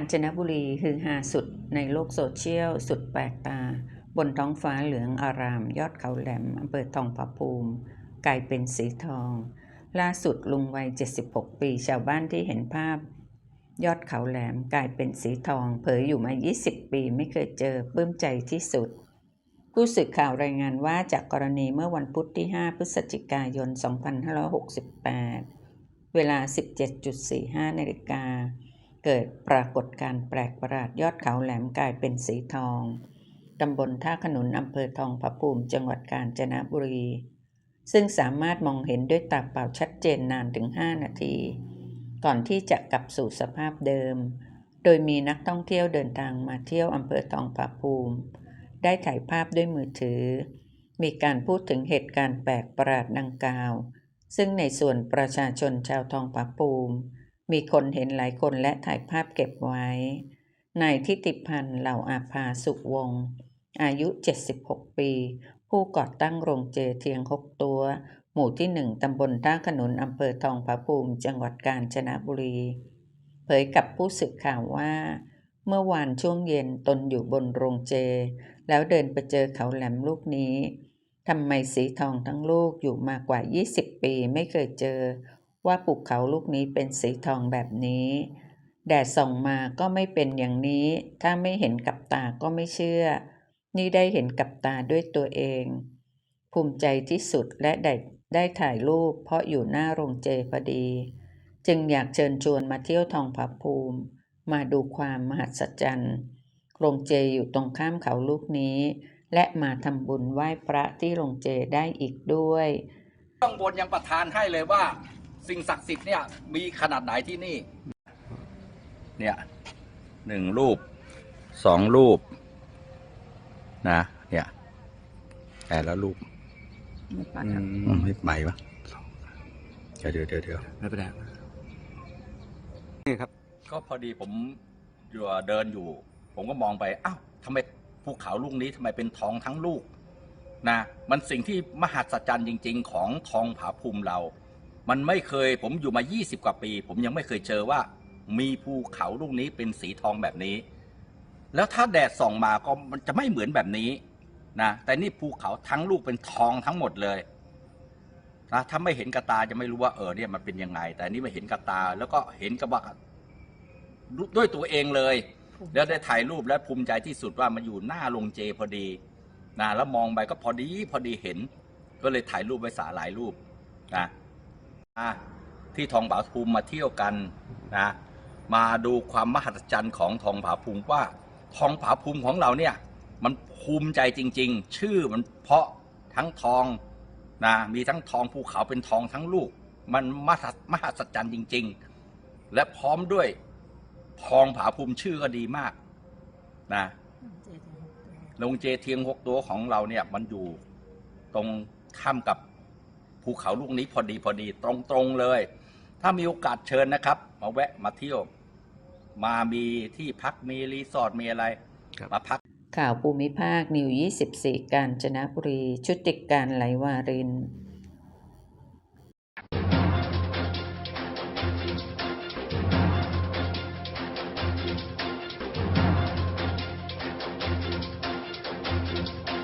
ญจนบุรีฮือฮาสุดในโลกโซเชียล สุดแปลกตา บนท้องฟ้าเหลืองอาราม ยอดเขาแหลมอำเภอทองผาภูมิกลายเป็นสีทอง ล่าสุดลุงวัย 76 ปีชาวบ้านที่เห็นภาพ ยอดเขาแหลมกลายเป็นสีทอง เผยอยู่มา 20 ปีไม่เคยเจอปลื้มใจที่สุด ผู้สื่อข่าวรายงานว่าจากกรณีเมื่อวันพุธที่ 5 พฤศจิกายน 2568 เวลา 17.45นาฬิกา เกิดปรากฏการ์แปลกประหลาดยอดเขาแหลมกลายเป็นสีทอง ตำบลท่าขนุนอำเภอทองผาภูมิจังหวัดกาญจนบุรี ซึ่งสามารถมองเห็นด้วยตาเปล่าชัดเจนนานถึง 5 นาที ก่อนที่จะกลับสู่สภาพเดิม โดยมีนักท่องเที่ยวเดินทางมาเที่ยวอำเภอทองผาภูมิ ได้ถ่ายภาพด้วยมือถือ มีการพูดถึงเหตุการณ์แปลกประหลาดดังกล่าว ซึ่งในส่วนประชาชนชาวทองผาภูมิ มีคนเห็นหลายคนและถ่ายภาพเก็บไว้ นายทิติพันธ์เหล่าอาภาสุวงศ์อายุ 76 ปี ผู้ก่อตั้งโรงเจเทียงหกตัว หมู่ที่หนึ่งตำบลท่าขนุนอำเภอทองผาภูมิ จังหวัดกาญจนบุรี เผยกับผู้สื่อข่าวว่า เมื่อวานช่วงเย็นตนอยู่บนโรงเจ แล้วเดินไปเจอเขาแหลมลูกนี้ทำไมสีทองทั้งลูกอยู่มากกว่า 20 ปีไม่เคยเจอ ว่าภูเขาลูกนี้เป็นสีทองแบบนี้แดดส่องมาก็ไม่เป็นอย่างนี้ ถ้าไม่เห็นกับตาก็ไม่เชื่อ นี่ได้เห็นกับตาด้วยตัวเอง ภูมิใจที่สุดและได้ได้ถ่ายรูปเพราะอยู่หน้าโรงเจพอดี จึงอยากเชิญชวนมาเที่ยวทองผาภูมิ มาดูความมหัศจรรย์ โรงเจอยู่ตรงข้ามเขาลูกนี้ และมาทำบุญไหว้พระที่โรงเจได้อีกด้วย ต้องบนยังประทานให้เลยว่า สิ่งศักดิ์สิทธิ์เนี่ยมีขนาดไหนที่นี่ เนี่ยหนึ่งรูปสองรูป นะ เนี่ยแต่ละรูปอืมไม่ไหวปะเดี๋ยวเดี๋ยวเดี๋ยวเดี๋ยวไม่เป็นไรนี่ครับ ก็พอดีผมอยู่เดินอยู่ ผมก็มองไปอ้าวทำไมภูเขาลูกนี้ทำไมเป็นทองทั้งลูกนะมันสิ่งที่มหัศจรรย์จริง ๆ ของทองผาภูมิเรา มันไม่เคยผมอยู่มา 20 กว่าปี ผมยังไม่เคยเจอว่า มีภูเขาลูกนี้เป็นสีทองแบบนี้ แล้วถ้าแดดส่องมาก็มันจะไม่เหมือนแบบนี้นะแต่นี่ภูเขาทั้งลูกเป็นทองทั้งหมดเลยนะถ้าไม่เห็นกระตาจะไม่รู้ว่าเออเนี่ยมันเป็นยังไง แต่อันนี่มาเห็นกระตาแล้วก็เห็นกับว่าด้วยตัวเองเลย แล้วได้ถ่ายรูปและภูมิใจที่สุดว่ามันอยู่หน้าโรงเจพอดีนะแล้วมองไปก็พอดีพอดีเห็น ก็เลยถ่ายรูปไว้สาหลายรูปนะอะ ที่ทองผาภูมิมาเที่ยวกันนะมาดูความมหัศจรรย์ของทองผาภูมิว่าทองผาภูมิของเราเนี่ยมันภูมิใจจริง ๆ ชื่อมันเพราะทั้งทองนะมีทั้งทองภูเขาเป็นทองทั้งลูก มันมหัศมหัศจรรย์จริง ๆ และพร้อมด้วยทองผาภูมิชื่อก็ดีมากนะโรงเจเทียงหกตัวของเราเนี่ยมันอยู่ตรงข้ามกับ ภูเขาลูกนี้พอดีพอดีตรงๆเลย ถ้ามีโอกาสเชิญนะครับ มาแวะมาเที่ยว มามีที่พักมีรีสอร์ทมีอะไรครับมาพักข่าวภูมิภาคนิว 24 กาญจนบุรี ชุติการไหลวาริน